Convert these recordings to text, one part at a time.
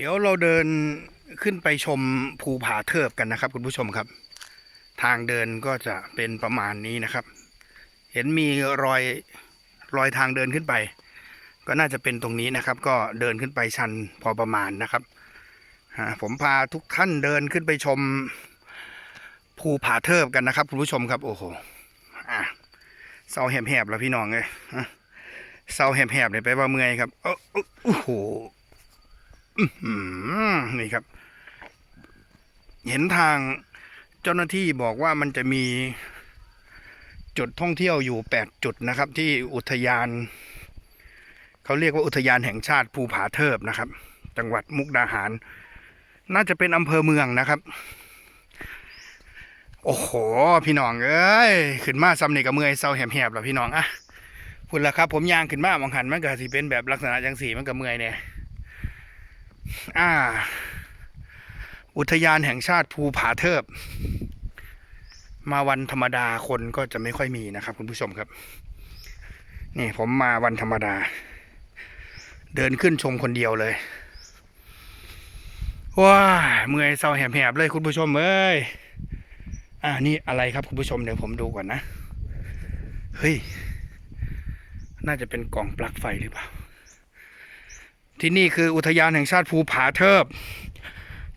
เดี๋ยวเราเดินขึ้นไปชมภูผาเทิบกันนะครับ คุณผู้ชมครับ ทางเดินก็จะเป็นประมาณนี้นะครับ เห็นมีรอยรอยทางเดินขึ้นไป ก็น่าจะเป็นตรงนี้นะครับ ก็เดินขึ้นไปชันพอประมาณนะครับผมพาทุกท่านเดินขึ้นไปชมภูผาเทิบกันนะครับ คุณผู้ชมครับ โอ้โหอะเศร้าแหบๆแล้วพี่น้องเลยเศร้าแหบๆเลยไปว่าเมื่อยครับโอ้โห นี่ครับ เห็นทางเจ้าหน้าที่บอกว่ามันจะมีจุดท่องเที่ยวอยู่แปดจุดนะครับ ที่อุทยานเขาเรียกว่าอุทยานแห่งชาติภูผาเทิบนะครับ จังหวัดมุกดาหาร น่าจะเป็นอำเภอเมืองนะครับ โอ้โห พี่น้องเอ้ยขึ้นมาซ้ำนี่กับเมื่อยเศร้าแหบๆแล้วพี่น้องอะพูดแล้วครับ ผมยางขึ้นมาบางหันมันก็สิเป็นแบบลักษณะจังสีมันก็เมื่อยเนี่ย อ่า อุทยานแห่งชาติภูผาเทิบ มาวันธรรมดาคนก็จะไม่ค่อยมีนะครับ คุณผู้ชมครับ นี่ผมมาวันธรรมดา เดินขึ้นชมคนเดียวเลยว้าเมื่อยเศร้าแหบๆเลยคุณผู้ชมเอ้ยอ่านี่อะไรครับคุณผู้ชมเดี๋ยวผมดูก่อนนะ เฮ้ย น่าจะเป็นกล่องปลั๊กไฟหรือเปล่า ที่นี่คืออุทยานแห่งชาติภูผาเทิบ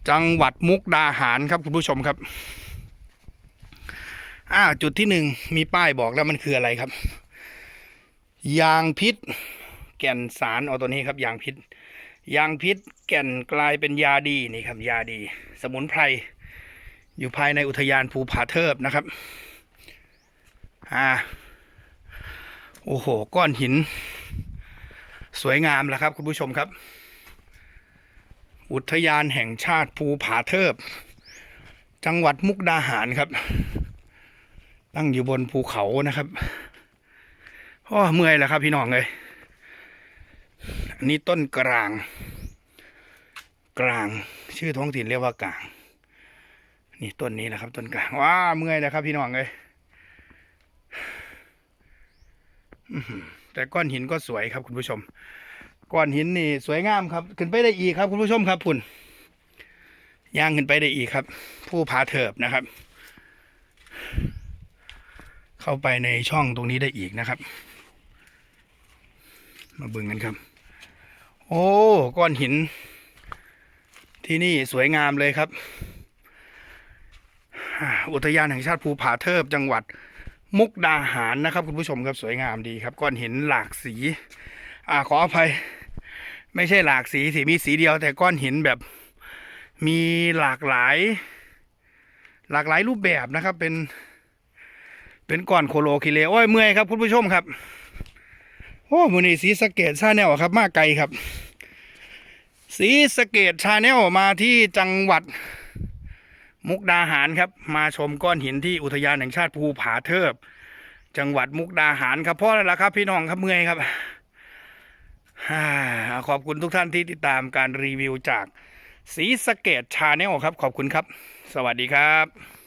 จังหวัดมุกดาหารครับคุณผู้ชมครับอ่าจุดที่หนึ่งมีป้ายบอกแล้วมันคืออะไรครับ ยางพิษ แก่นสารเอาตัวนี้ครับ ยางพิษ ยางพิษ แก่นกลายเป็นยาดีนี่ครับ ยาดี สมุนไพรอยู่ภายในอุทยานภูผาเทิบนะครับ อ่า โอ้โห ก้อนหิน สวยงามแล้วครับคุณผู้ชมครับ อุทยานแห่งชาติภูผาเทิบ จังหวัดมุกดาหารครับ ตั้งอยู่บนภูเขานะครับโอ้เมื่อยแล้วครับพี่น้องเลยอันนี้ต้นกลาง กลางชื่อท้องถิ่นเรียกว่ากลาง นี่ต้นนี้แหละครับ ต้นกลางว้าเมื่อยแล้วครับพี่น้องเลยอื แต่ก้อนหินก็สวยครับคุณผู้ชม ก้อนหินนี่สวยงามครับ ขึ้นไปได้อีกครับ คุณผู้ชมครับพุ่นย่างขึ้นไปได้อีกครับ ผู้ผาเถิบนะครับ เข้าไปในช่องตรงนี้ได้อีกนะครับ มาบิ่งกันครับ โอ้ก้อนหิน ที่นี่สวยงามเลยครับ อุทยานแห่งชาติภูผาเทิบจังหวัด มุกดาหารนะครับ คุณผู้ชมครับสวยงามดีครับก้อนหินหลากสี อ่าขออภัย ไม่ใช่หลากสีสีมีสีเดียว แต่ก้อนหินแบบมีหลากหลาย หลากหลายรูปแบบนะครับ เป็น เป็นก้อนโคโลคิเลโอ้ยเมื่อยครับ คุณผู้ชมครับ โอ้มือนี้สีสเกตชาแนลครับ มาไกลครับ สีสเกตชาแนลมาที่จังหวัด มุกดาหารครับ มาชมก้อนหินที่อุทยานแห่งชาติภูผาเทิบ จังหวัดมุกดาหารครับเพราะอะไรล่ะครับพี่น้องครับเมื่อยครับขอบคุณทุกท่านที่ติดตามการรีวิวจากสีสะเกตชาแนลครับ ขอบคุณครับ สวัสดีครับ